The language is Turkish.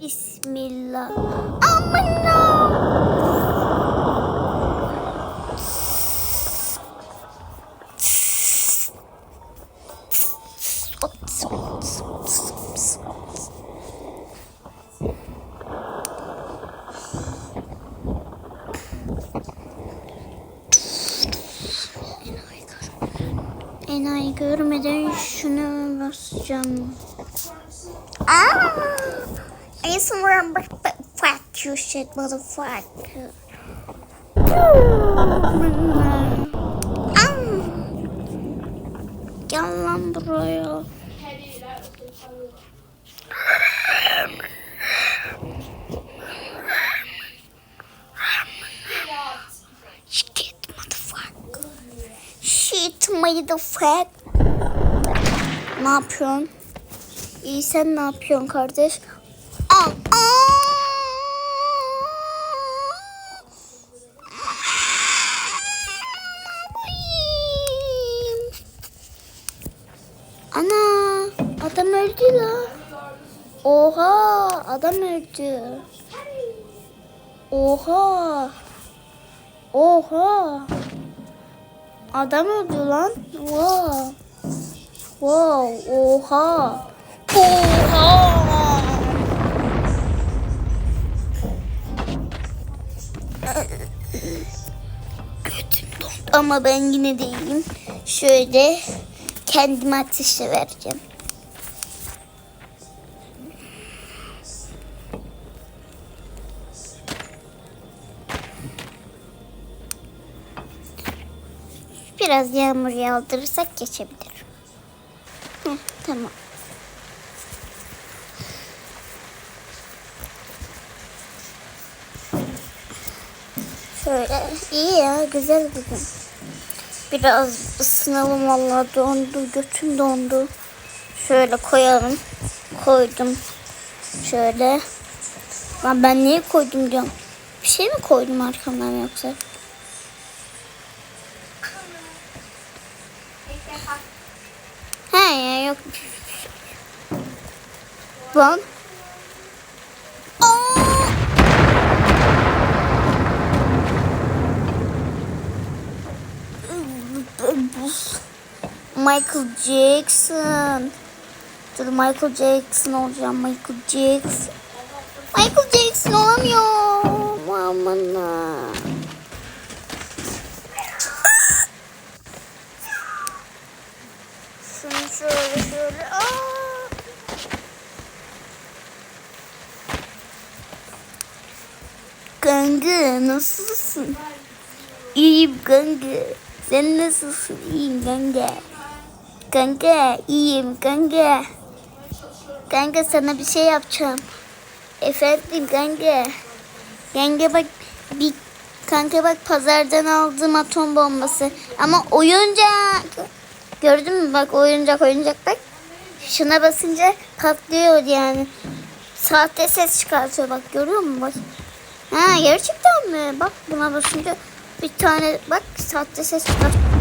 Bismillah. Amına. Enayi görmeden şunu basacağım. Aa! I swear, but, fuck you shit, motherfucker. Gel lan buraya. Shit, motherfucker. Shit, motherfucker. Ne yapıyorsun? İyi sen ne yapıyorsun kardeş? Ana adam öldü la. Oha adam öldü. Oha. Oha. Adam öldü lan. Wow. Wow. Oha. Oha. Ama ben yine de. Şöyle kendime ateşle vereceğim. Biraz yağmur yağdırırsak geçebilir. Heh, tamam. Şöyle iyi ya güzel bir gün. Biraz ısınalım vallahi dondu götüm dondu. Şöyle koyalım. Koydum. Şöyle. Lan ben niye koydum diyorum. Bir şey mi koydum arkamdan yoksa? He ya yok. Lan. Aa! Michael Jackson. Dur Michael Jackson olacağım. Michael Jackson. Michael Jackson olamıyorum. Amına. Şunu şöyle şöyle. Aa! Kanka nasılsın? İyiyim kanka. Sen nasılsın? İyiyim kanka. Kanka iyiyim kanka. Kanka sana bir şey yapacağım. Efendim kanka. Kanka bak bir kanka bak pazardan aldığım atom bombası. Ama oyuncak. Gördün mü bak oyuncak oyuncak bak. Şuna basınca patlıyor yani. Sahte ses çıkartıyor bak görüyor musun bak. Ha gerçekten mi? Bak buna basınca bir tane bak sahte ses çıkart.